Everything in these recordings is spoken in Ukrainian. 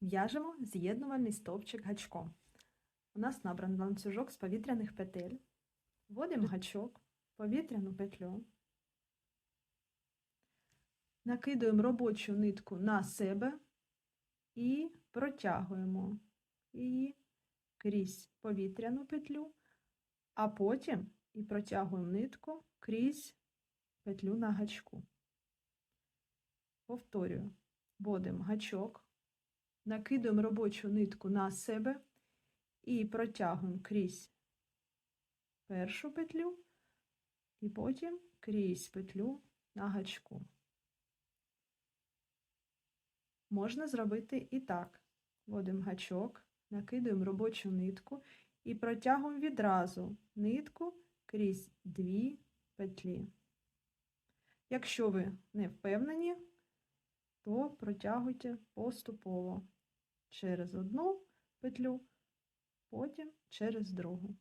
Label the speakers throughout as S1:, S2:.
S1: В'яжемо з'єднувальний стовпчик гачком. У нас набраний ланцюжок з повітряних петель. Вводимо гачок, повітряну петлю. Накидуємо робочу нитку на себе і протягуємо її крізь повітряну петлю, а потім і протягуємо нитку крізь петлю на гачку. Повторюю, вводимо гачок, накидуємо робочу нитку на себе і протягуємо крізь першу петлю, і потім крізь петлю на гачку. Можна зробити і так. Вводимо гачок, накидуємо робочу нитку і протягуємо відразу нитку крізь дві петлі. Якщо ви не впевнені, то протягуйте поступово через одну петлю, потім через другу.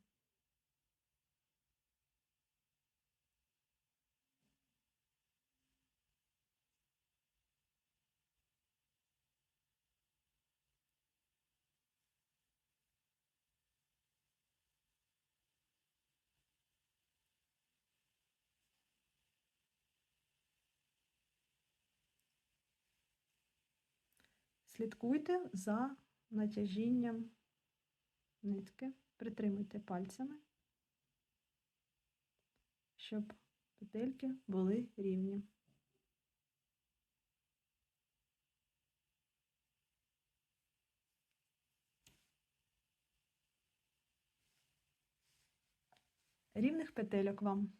S1: Слідкуйте за натяжінням нитки, притримуйте пальцями, щоб петельки були рівні. Рівних петельок вам.